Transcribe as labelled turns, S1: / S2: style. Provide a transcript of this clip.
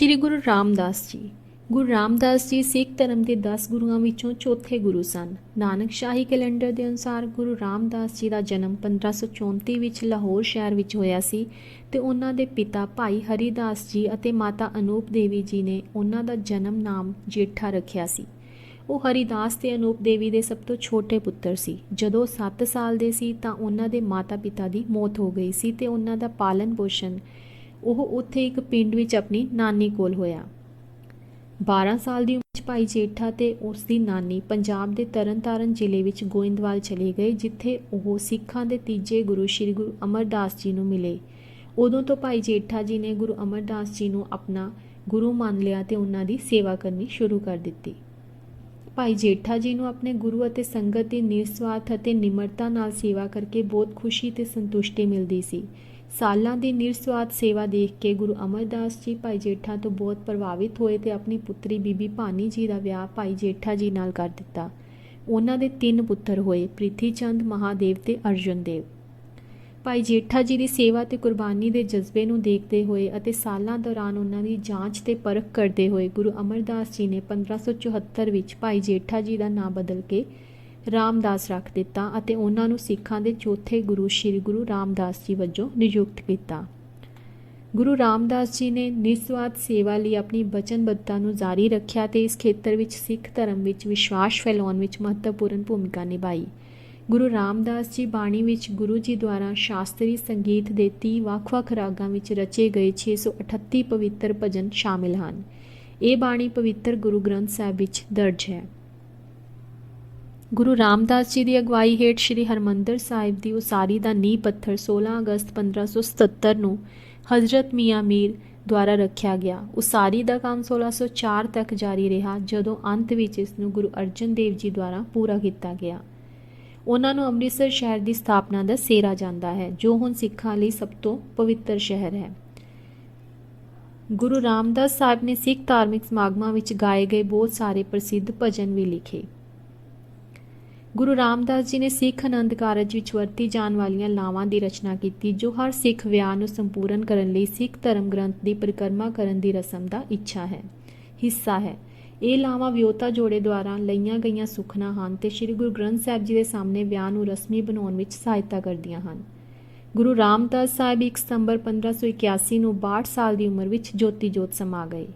S1: ਸ਼੍ਰੀ ਗੁਰੂ ਰਾਮਦਾਸ ਜੀ। ਗੁਰੂ ਰਾਮਦਾਸ ਜੀ ਸਿੱਖ ਧਰਮ ਦੇ 10 ਗੁਰੂਆਂ ਵਿੱਚੋਂ ਚੌਥੇ ਗੁਰੂ ਸਨ। ਨਾਨਕ ਸ਼ਾਹੀ ਕੈਲੰਡਰ ਦੇ ਅਨੁਸਾਰ ਗੁਰੂ ਰਾਮਦਾਸ ਜੀ ਦਾ ਜਨਮ 1534 ਵਿੱਚ ਲਾਹੌਰ ਸ਼ਹਿਰ ਵਿੱਚ ਹੋਇਆ ਸੀ ਤੇ ਉਹਨਾਂ ਦੇ ਪਿਤਾ ਭਾਈ ਹਰੀਦਾਸ ਜੀ ਅਤੇ ਮਾਤਾ ਅਨੂਪ ਦੇਵੀ ਜੀ ਨੇ ਉਹਨਾਂ ਦਾ ਜਨਮ ਨਾਮ ਜੇਠਾ ਰੱਖਿਆ ਸੀ। ਉਹ ਹਰੀਦਾਸ ਤੇ ਅਨੂਪ ਦੇਵੀ ਦੇ ਸਭ ਤੋਂ ਛੋਟੇ ਪੁੱਤਰ ਸੀ। ਜਦੋਂ 7 ਸਾਲ ਦੇ ਸੀ ਤਾਂ ਉਹਨਾਂ ਦੇ ਮਾਤਾ-ਪਿਤਾ ਦੀ ਮੌਤ ਹੋ ਗਈ ਸੀ ਤੇ ਉਹਨਾਂ ਦਾ ਪਾਲਣ ਪੋਸ਼ਣ ਉਹ ਉੱਥੇ ਇੱਕ ਪਿੰਡ ਵਿੱਚ ਆਪਣੀ ਨਾਨੀ ਕੋਲ ਹੋਇਆ। 12 ਸਾਲ ਦੀ ਉਮਰ ਵਿੱਚ ਭਾਈ ਜੇਠਾ ਤੇ ਉਸ ਦੀ ਨਾਨੀ ਪੰਜਾਬ ਦੇ ਤਰਨਤਾਰਨ ਜ਼ਿਲ੍ਹੇ ਵਿੱਚ ਗੋਇੰਦਵਾਲ ਚਲੇ ਗਏ, ਜਿੱਥੇ ਉਹ ਸਿੱਖਾਂ ਦੇ ਤੀਜੇ ਗੁਰੂ ਸ੍ਰੀ ਗੁਰੂ ਅਮਰਦਾਸ ਜੀ ਨੂੰ ਮਿਲੇ। ਉਦੋਂ ਤੋਂ ਭਾਈ ਜੇਠਾ ਜੀ ਨੇ ਗੁਰੂ ਅਮਰਦਾਸ ਜੀ ਨੂੰ ਆਪਣਾ ਗੁਰੂ ਮੰਨ ਲਿਆ ਤੇ ਉਹਨਾਂ ਦੀ ਸੇਵਾ ਕਰਨੀ ਸ਼ੁਰੂ ਕਰ ਦਿੱਤੀ। ਭਾਈ ਜੇਠਾ ਜੀ ਨੂੰ ਆਪਣੇ ਗੁਰੂ ਅਤੇ ਸੰਗਤ ਦੀ ਨਿਰਸਵਾਰਥ ਅਤੇ ਨਿਮਰਤਾ ਨਾਲ ਸੇਵਾ ਕਰਕੇ ਬਹੁਤ ਖੁਸ਼ੀ ਤੇ ਸੰਤੁਸ਼ਟੀ ਮਿਲਦੀ ਸੀ। ਸਾਲਾਂ ਦੀ ਨਿਰਸਵਾਰਥ ਸੇਵਾ ਦੇਖ ਕੇ ਗੁਰੂ ਅਮਰਦਾਸ ਜੀ ਭਾਈ ਜੇਠਾ ਤੋਂ ਬਹੁਤ ਪ੍ਰਭਾਵਿਤ ਹੋਏ ਤੇ ਆਪਣੀ ਪੁੱਤਰੀ ਬੀਬੀ ਭਾਨੀ ਜੀ ਦਾ ਵਿਆਹ ਭਾਈ ਜੇਠਾ ਜੀ ਨਾਲ ਕਰ ਦਿੱਤਾ। ਉਹਨਾਂ ਦੇ ਤਿੰਨ ਪੁੱਤਰ ਹੋਏ ਪ੍ਰਿਥੀ ਚੰਦ ਮਹਾਦੇਵ ਤੇ ਅਰਜਨ ਦੇਵ ਭਾਈ ਜੇਠਾ ਜੀ ਦੀ ਸੇਵਾ ਤੇ ਕੁਰਬਾਨੀ ਦੇ ਜਜ਼ਬੇ ਨੂੰ ਦੇਖਦੇ ਹੋਏ ਅਤੇ ਸਾਲਾਂ ਦੌਰਾਨ ਉਹਨਾਂ ਦੀ ਜਾਂਚ ਤੇ ਪਰਖ ਕਰਦੇ ਹੋਏ ਗੁਰੂ ਅਮਰਦਾਸ ਜੀ ਨੇ 1574 ਵਿੱਚ ਭਾਈ ਜੇਠਾ ਜੀ ਦਾ ਨਾਂ ਬਦਲ ਕੇ ਰਾਮਦਾਸ ਰੱਖ ਦਿੱਤਾ ਅਤੇ ਉਹਨਾਂ ਨੂੰ ਸਿੱਖਾਂ ਦੇ ਚੌਥੇ ਗੁਰੂ ਸ੍ਰੀ ਗੁਰੂ ਰਾਮਦਾਸ ਜੀ ਵਜੋਂ ਨਿਯੁਕਤ ਕੀਤਾ। ਗੁਰੂ ਰਾਮਦਾਸ ਜੀ ਨੇ ਨਿਸਵਾਰਥ ਸੇਵਾ ਲਈ ਆਪਣੀ ਵਚਨਬੱਧਤਾ ਨੂੰ ਜਾਰੀ ਰੱਖਿਆ ਤੇ ਇਸ ਖੇਤਰ ਵਿੱਚ ਸਿੱਖ ਧਰਮ ਵਿੱਚ ਵਿਸ਼ਵਾਸ ਫੈਲਾਉਣ ਵਿੱਚ ਮਹੱਤਵਪੂਰਨ ਭੂਮਿਕਾ ਨਿਭਾਈ। ਗੁਰੂ ਰਾਮਦਾਸ ਜੀ ਬਾਣੀ ਵਿੱਚ ਗੁਰੂ ਜੀ ਦੁਆਰਾ ਸ਼ਾਸਤਰੀ ਸੰਗੀਤ ਦੇ 30 ਵੱਖ-ਵੱਖ ਰਾਗਾਂ ਵਿੱਚ ਰਚੇ ਗਏ 638 ਪਵਿੱਤਰ ਭਜਨ ਸ਼ਾਮਿਲ ਹਨ। ਇਹ ਬਾਣੀ ਪਵਿੱਤਰ ਗੁਰੂ ਗ੍ਰੰਥ ਸਾਹਿਬ ਵਿੱਚ ਦਰਜ ਹੈ। ਗੁਰੂ ਰਾਮਦਾਸ ਜੀ ਦੀ ਅਗਵਾਈ ਹੇਠ ਸ੍ਰੀ ਹਰਮੰਦਰ ਸਾਹਿਬ ਦੀ ਉਸਾਰੀ ਦਾ ਨੀਂਹ ਪੱਥਰ 16 ਅਗਸਤ 1577 ਨੂੰ ਹਜ਼ਰਤ ਮੀਆਂ ਮੀਰ ਦੁਆਰਾ ਰੱਖਿਆ ਗਿਆ। ਉਸਾਰੀ ਦਾ ਕੰਮ 1604 ਤੱਕ ਜਾਰੀ ਰਿਹਾ, ਜਦੋਂ ਅੰਤ ਵਿੱਚ ਇਸ ਨੂੰ ਗੁਰੂ ਅਰਜਨ ਦੇਵ ਜੀ ਦੁਆਰਾ ਪੂਰਾ ਕੀਤਾ ਗਿਆ। ਉਹਨਾਂ ਨੂੰ ਅੰਮ੍ਰਿਤਸਰ ਸ਼ਹਿਰ ਦੀ ਸਥਾਪਨਾ ਦਾ ਸੇਰਾ ਜਾਂਦਾ ਹੈ, ਜੋ ਹੁਣ ਸਿੱਖਾਂ ਲਈ ਸਭ ਤੋਂ ਪਵਿੱਤਰ ਸ਼ਹਿਰ ਹੈ। ਗੁਰੂ ਰਾਮਦਾਸ ਸਾਹਿਬ ਨੇ ਸਿੱਖ ਧਾਰਮਿਕ ਸਮਾਗਮਾਂ ਵਿੱਚ ਗਾਏ ਗਏ ਬਹੁਤ ਸਾਰੇ ਪ੍ਰਸਿੱਧ ਭਜਨ ਵੀ ਲਿਖੇ। ਗੁਰੂ ਰਾਮਦਾਸ ਜੀ ਨੇ ਸਿੱਖ ਆਨੰਦ ਕਾਰਜ ਵਿੱਚ ਵਰਤੀ ਜਾਣ ਵਾਲੀਆਂ ਲਾਵਾਂ ਦੀ ਰਚਨਾ ਕੀਤੀ, ਜੋ ਹਰ ਸਿੱਖ ਵਿਆਹ ਨੂੰ ਸੰਪੂਰਨ ਕਰਨ ਲਈ ਸਿੱਖ ਧਰਮ ਗ੍ਰੰਥ ਦੀ ਪਰਿਕਰਮਾ ਕਰਨ ਦੀ ਰਸਮ ਦਾ ਇੱਛਾ ਹੈ, ਹਿੱਸਾ ਹੈ। ਇਹ ਲਾਵਾਂ ਵਿਆਹੁਤਾ ਜੋੜੇ ਦੁਆਰਾ ਲਈਆਂ ਗਈਆਂ ਸੁਖਨਾ ਹਨ ਤੇ ਸ੍ਰੀ ਗੁਰੂ ਗ੍ਰੰਥ ਸਾਹਿਬ ਜੀ ਦੇ ਸਾਹਮਣੇ ਵਿਆਹ ਨੂੰ ਰਸਮੀ ਬਣਾਉਣ ਵਿੱਚ ਸਹਾਇਤਾ ਕਰਦੀਆਂ ਹਨ। ਗੁਰੂ ਰਾਮਦਾਸ ਸਾਹਿਬ 1 ਸਤੰਬਰ 1581 ਨੂੰ 62 ਸਾਲ ਦੀ ਉਮਰ ਵਿੱਚ ਜੋਤੀ ਜੋਤ ਸਮਾ ਗਏ।